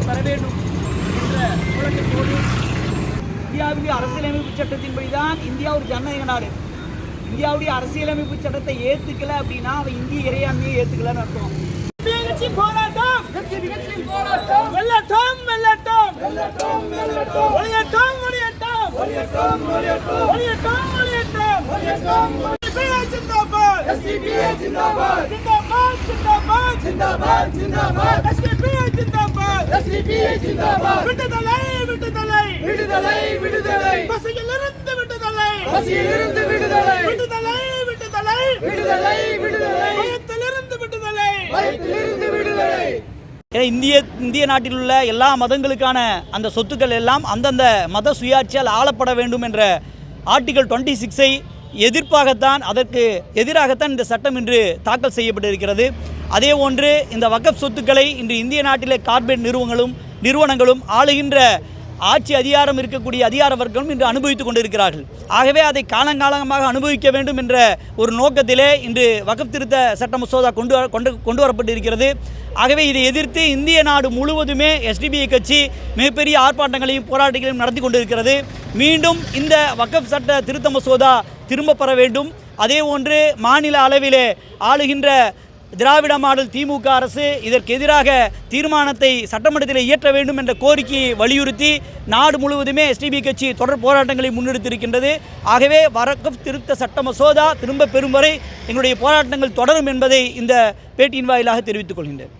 பெற வேண்டும் என்ற முழக்கத்தோடு இந்தியாவுடைய அரசியலமைப்பு சட்டத்தின்படிதான் இந்தியா ஒரு ஜனநாயக நாடு. இந்தியாவுடைய அரசியலமைப்பு சட்டத்தை ஏத்துக்கல அப்படின்னா அவன் இந்திய இறையாண்மையை ஏத்துக்கலன்னு அர்த்தம். போராட்டம்! போராட்டம்! வெள்ளட்டம் வெள்ளட்டம் வெள்ளட்டம் வெள்ளட்டம் ஒளியட்டம் ஒளியட்டம் ஒளியட்டம் ஒளியட்டம் ஒளியட்டம் ஒளியட்டம் ஒளியட்டம் ஜிந்தாபாத் எஸ்டிபிஐ ஜிந்தாபாத் ஜிந்தாபாத் ஜிந்தாபாத் ஜிந்தாபாத் ஜிந்தாபாத் எஸ்டிபிஐ ஜிந்தாபாத் எஸ்டிபிஐ ஜிந்தாபாத் விடுதலை விடுதலை. விடுதலை விடுதலை. பசியிலிருந்து விடுதலை. பசியிலிருந்து விடுதலை. விடுதலை விடுதலை. விடுதலை விடுதலை. பயத்திலிருந்து விடுதலை. பயத்திலிருந்து விடுதலை. ஏன்னா இந்திய இந்திய நாட்டில் உள்ள எல்லா மதங்களுக்கான அந்த சொத்துக்கள் எல்லாம் அந்தந்த மத சுயாட்சியால் ஆளப்பட வேண்டும் என்ற ஆர்டிகல் டுவெண்ட்டி சிக்ஸை எதிர்ப்பாகத்தான் அதற்கு எதிராகத்தான் இந்த சட்டம் இன்று தாக்கல் செய்யப்பட்டிருக்கிறது. அதே ஒன்று இந்த வக்கப் சொத்துக்களை இன்று இந்திய நாட்டிலே கார்பரேட் நிறுவனங்களும் நிறுவனங்களும் ஆளுகின்ற ஆட்சி அதிகாரம் இருக்கக்கூடிய அதிகார வர்க்கமும் இன்று அனுபவித்துக் கொண்டிருக்கிறார்கள். ஆகவே அதை காலங்காலமாக அனுபவிக்க வேண்டும் என்ற ஒரு நோக்கத்திலே இன்று வகப் திருத்த சட்ட மசோதா கொண்டு வர- கொண்டு கொண்டு வரப்பட்டிருக்கிறது. ஆகவே இதை எதிர்த்து இந்திய நாடு முழுவதுமே எஸ்டிபிஐ கட்சி மிகப்பெரிய ஆர்ப்பாட்டங்களையும் போராட்டங்களையும் நடத்தி கொண்டிருக்கிறது. மீண்டும் இந்த வக்கப் சட்ட திருத்த மசோதா திரும்ப பெற வேண்டும். அதே ஒன்று மாநில அளவிலே ஆளுகின்ற திராவிட மாடல் திமுக அரசு இதற்கு எதிராக தீர்மானத்தை சட்டமன்றத்தில் இயற்ற வேண்டும் என்ற கோரிக்கையை வலியுறுத்தி நாடு முழுவதுமே எஸ்டிபி கட்சி தொடர் போராட்டங்களை முன்னெடுத்திருக்கின்றது. ஆகவே வரக்கப் திருத்த சட்ட மசோதா திரும்ப பெறும் வரை எங்களுடைய போராட்டங்கள் தொடரும் என்பதை இந்த பேட்டியின் வாயிலாக தெரிவித்துக் கொள்கின்றேன்.